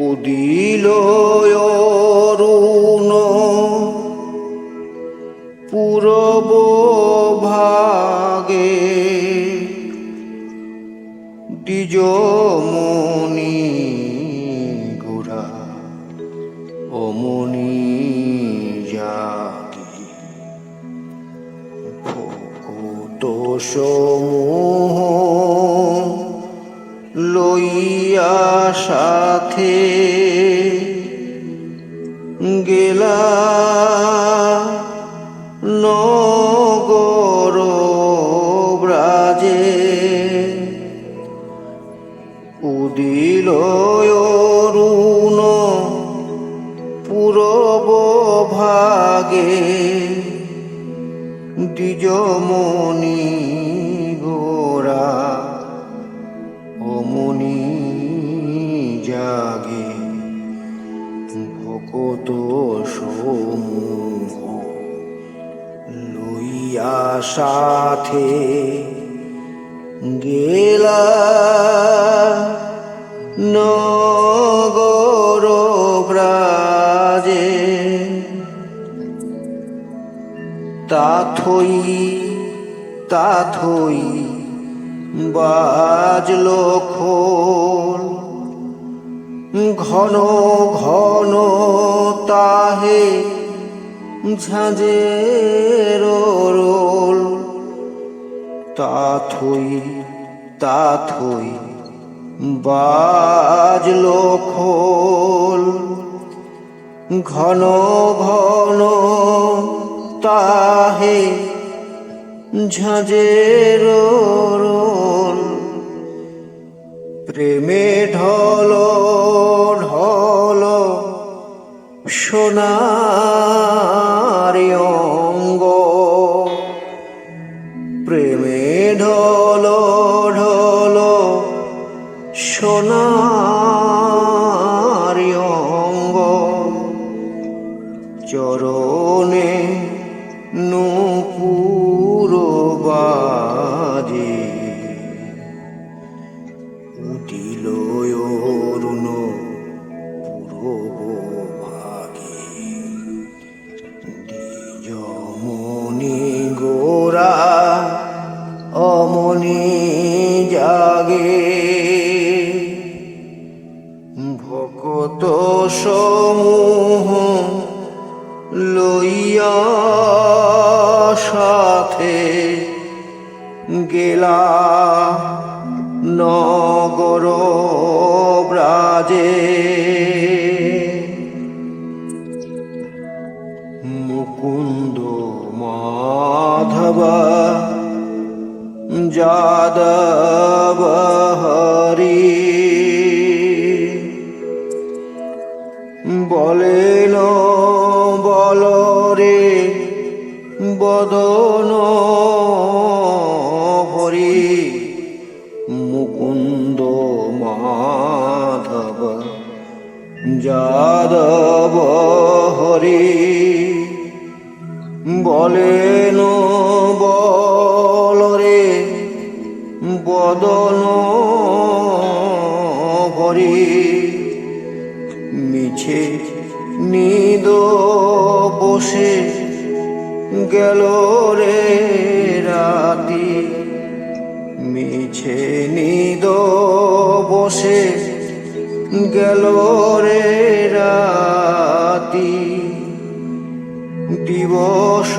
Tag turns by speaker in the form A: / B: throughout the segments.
A: উদিল অরুণ। পূরব ভাগে দ্বিজমণি গোরা অমনি জাগি। ভকত সমূহ লইয়া সাথে গেলা নগর ব্রাজে। উদিল অরুণ পূরব ভাগে দ্বিজমণি লইয়া সাথে গেলা নগর ব্রাজে তাথই তাথই বাজলো খোল। ঘন ঘন তাহে ঝাঁঝের রোল তা থই তাথই তাথই বাজলো খোল। ঘন ঘন তাহে ঝাঁঝের রোল প্রেমে ঢল ঢল সোনার ঢল ঢোলো সোনার ব্রাজে মুকুন্দ মাধব যাদব হরি। বলেন বলরে বদন বসে গেল রে রাতি। মিছে নিদ বসে গেল রে রাতি। দিবস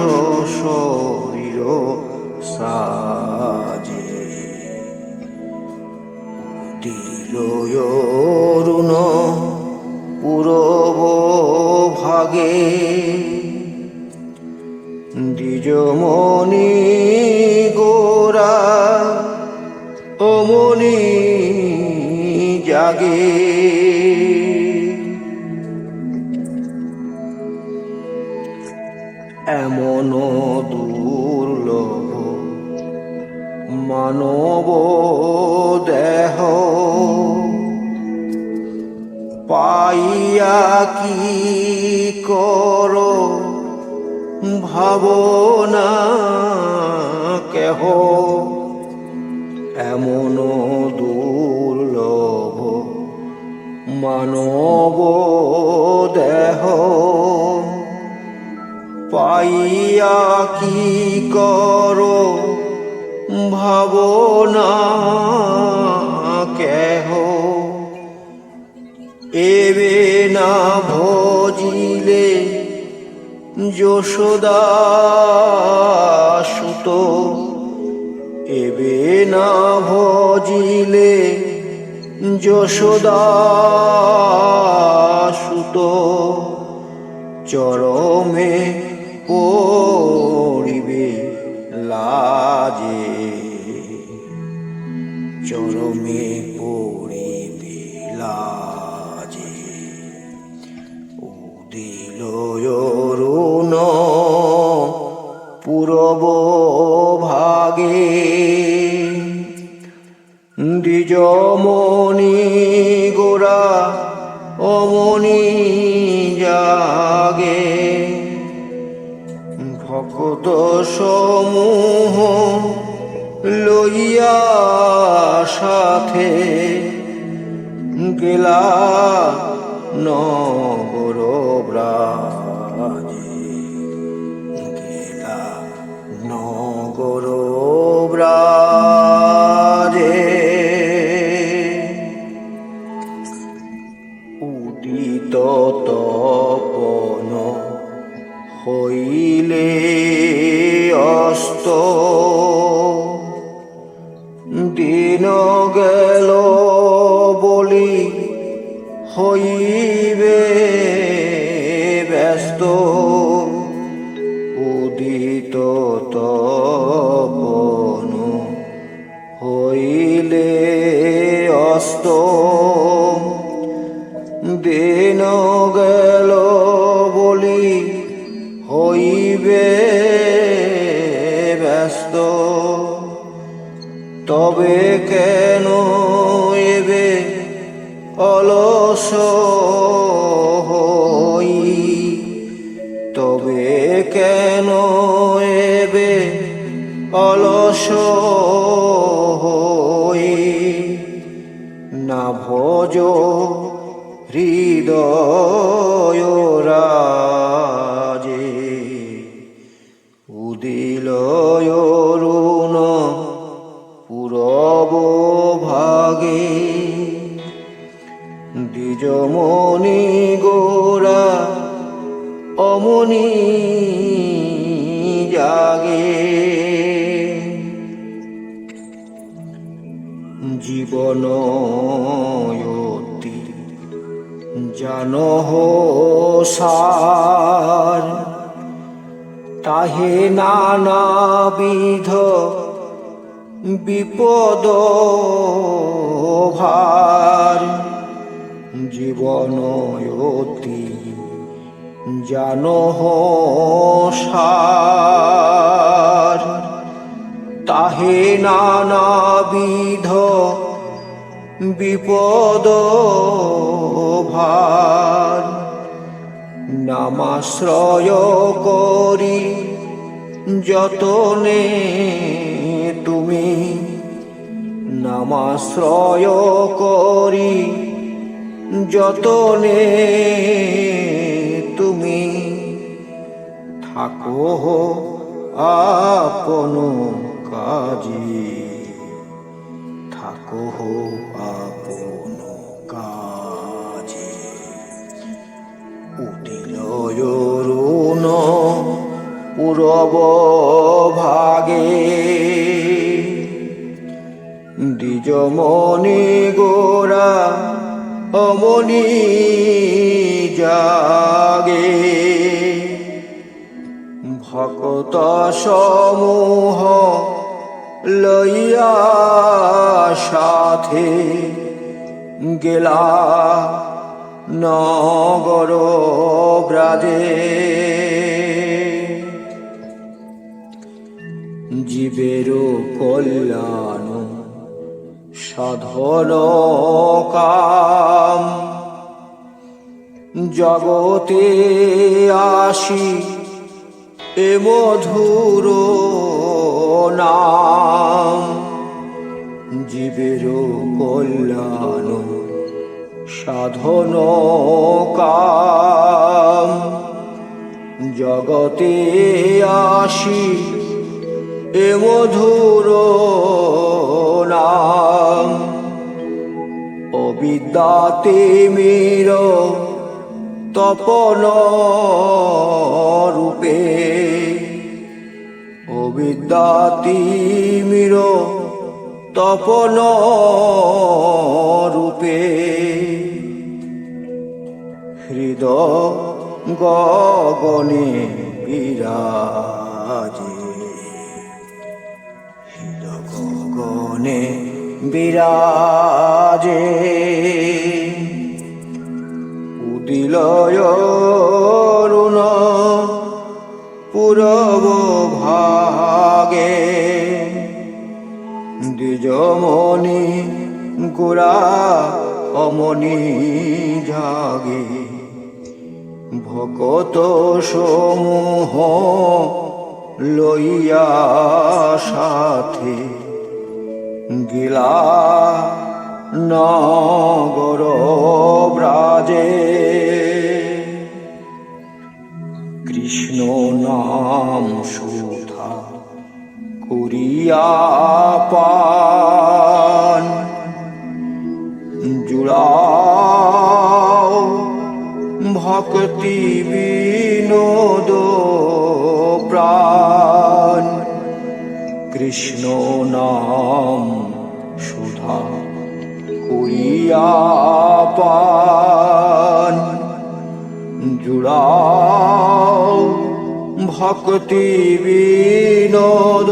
A: দেহ পাইয়া কি কর ভাবনা কেহ? এমন দুর্লভ মানব দেহ পাইয়া কি করো ভাবনা কেহ এবে না ভজিলে যশোদা সুত। এবে না ভজিলে যশোদা সুত। চরমে পড়িবে লাজে চরমে সমূহ লইয়া সাথে গেলা নগর হই। তবে কেন এবে অলস হই? না ভজ হৃদয় রাজে উদিল অরুণ পূরব ভাগে দ্বিজমণি গোরা অমনি জাগে। জীবন জানহ সার তাহে নানাবিধ বিপদ ভার। জীবন অতি জানহ সার। তাহে নানাবিধ বিপদ ভার। নামাশ্রয় করি যতনে তুমি। নামাশ্রয় করি যতনে তুমি থাকো আপন কাজে। থাকো আপন কাজে। উঠিল অরুণ পূরব ভাগে। দ্বিজমণি গোরা অমনি জাগে। ভকত সমূহ লইয়া সাথে গেলা নগর ব্রাজে। জীবের কল্যাণ সাধন কাম। জগতে আসি এ মধুর নাম। জীবের কল্যাণ সাধন কাম। জগতে আসি এ মধুর নাম। অবিদ্যাতে মের তপন রূপে। অবিদ্যাতি মির তপন রূপে। হৃদয় গগনে বিরাজে। গগনে বিরাজে। উদিলয় অরুণ পূরব ভাগে দ্বিজমণি গোড়া অমনি জাগে। ভকত সমূহ লইয়া সাথে গিলা নগর ব্রাজে। কৃষ্ণ নাম সুধা করিয়া পান। জুড়াও ভক্তি বিনোদ প্রাণ। কৃষ্ণ নাম পান জুড়াও ভক্তি বিনোদ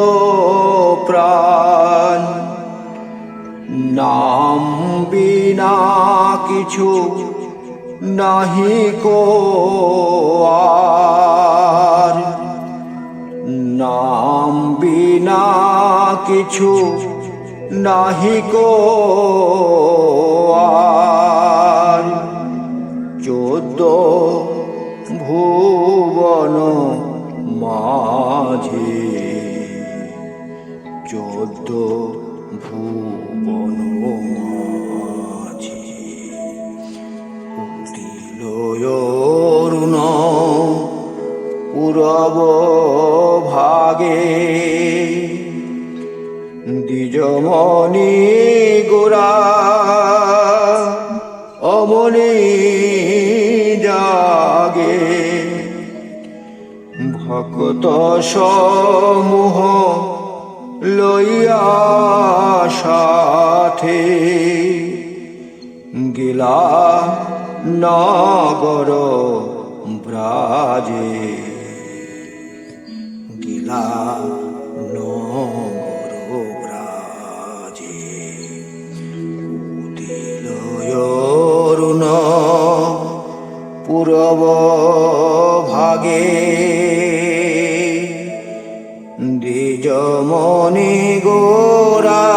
A: প্রাণ। নাম বিনা কিছু নাহি কো নাম বিনা কিছু নাহি কো আর। চোদ্দ ভুবন মাঝে। চোদ্দ সমূহ লইয়া সাথে গিলা নগর ব্রাজে গিলা নগর ব্রাজে উদিলয়রুণ পূরব ভাগে দ্বিজমণি গোরা